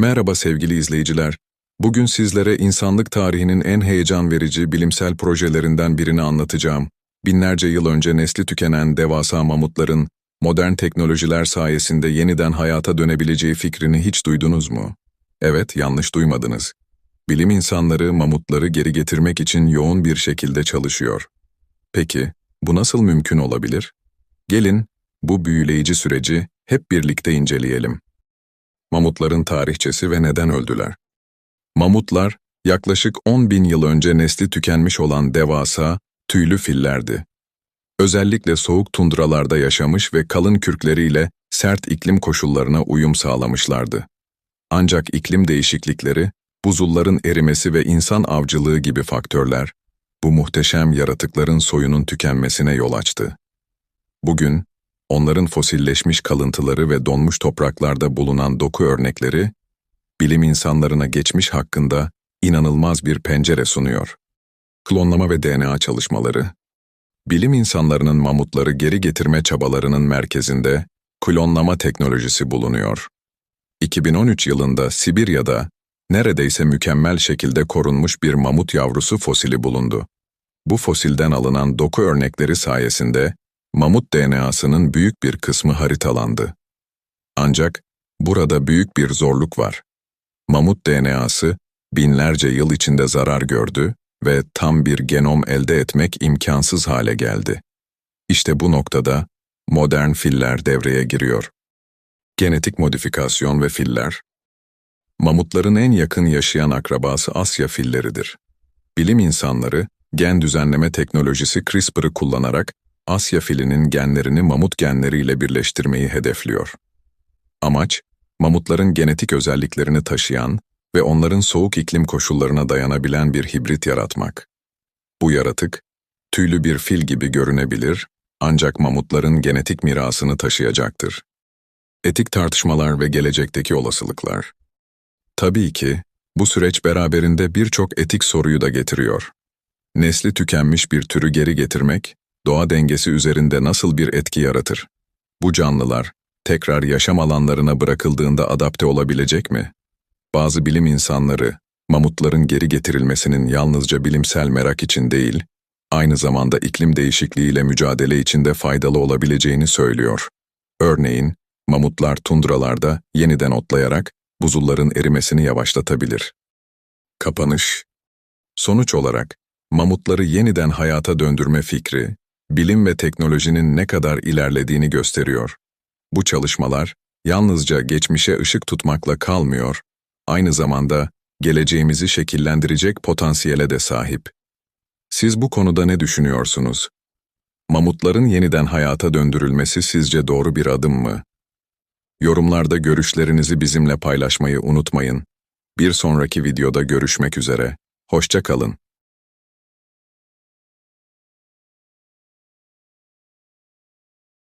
Merhaba sevgili izleyiciler. Bugün sizlere insanlık tarihinin en heyecan verici bilimsel projelerinden birini anlatacağım. Binlerce yıl önce nesli tükenen devasa mamutların modern teknolojiler sayesinde yeniden hayata dönebileceği fikrini hiç duydunuz mu? Evet, yanlış duymadınız. Bilim insanları mamutları geri getirmek için yoğun bir şekilde çalışıyor. Peki, bu nasıl mümkün olabilir? Gelin, bu büyüleyici süreci hep birlikte inceleyelim. Mamutların tarihçesi ve neden öldüler? Mamutlar, yaklaşık 10 bin yıl önce nesli tükenmiş olan devasa, tüylü fillerdi. Özellikle soğuk tundralarda yaşamış ve kalın kürkleriyle sert iklim koşullarına uyum sağlamışlardı. Ancak iklim değişiklikleri, buzulların erimesi ve insan avcılığı gibi faktörler, bu muhteşem yaratıkların soyunun tükenmesine yol açtı. Bugün, onların fosilleşmiş kalıntıları ve donmuş topraklarda bulunan doku örnekleri, bilim insanlarına geçmiş hakkında inanılmaz bir pencere sunuyor. Klonlama ve DNA çalışmaları Bilim insanlarının mamutları geri getirme çabalarının merkezinde klonlama teknolojisi bulunuyor. 2013 yılında Sibirya'da neredeyse mükemmel şekilde korunmuş bir mamut yavrusu fosili bulundu. Bu fosilden alınan doku örnekleri sayesinde mamut DNA'sının büyük bir kısmı haritalandı. Ancak burada büyük bir zorluk var. Mamut DNA'sı binlerce yıl içinde zarar gördü ve tam bir genom elde etmek imkansız hale geldi. İşte bu noktada modern filler devreye giriyor. Genetik modifikasyon ve filler Mamutların en yakın yaşayan akrabası Asya filleridir. Bilim insanları, gen düzenleme teknolojisi CRISPR'ı kullanarak Asya filinin genlerini mamut genleriyle birleştirmeyi hedefliyor. Amaç, mamutların genetik özelliklerini taşıyan ve onların soğuk iklim koşullarına dayanabilen bir hibrit yaratmak. Bu yaratık, tüylü bir fil gibi görünebilir ancak mamutların genetik mirasını taşıyacaktır. Etik tartışmalar ve gelecekteki olasılıklar. Tabii ki, bu süreç beraberinde birçok etik soruyu da getiriyor. Nesli tükenmiş bir türü geri getirmek, doğa dengesi üzerinde nasıl bir etki yaratır? Bu canlılar, tekrar yaşam alanlarına bırakıldığında adapte olabilecek mi? Bazı bilim insanları, mamutların geri getirilmesinin yalnızca bilimsel merak için değil, aynı zamanda iklim değişikliğiyle mücadele için de faydalı olabileceğini söylüyor. Örneğin, mamutlar tundralarda yeniden otlayarak buzulların erimesini yavaşlatabilir. Kapanış Sonuç olarak, mamutları yeniden hayata döndürme fikri, bilim ve teknolojinin ne kadar ilerlediğini gösteriyor. Bu çalışmalar, yalnızca geçmişe ışık tutmakla kalmıyor, aynı zamanda geleceğimizi şekillendirecek potansiyele de sahip. Siz bu konuda ne düşünüyorsunuz? Mamutların yeniden hayata döndürülmesi sizce doğru bir adım mı? Yorumlarda görüşlerinizi bizimle paylaşmayı unutmayın. Bir sonraki videoda görüşmek üzere. Hoşça kalın.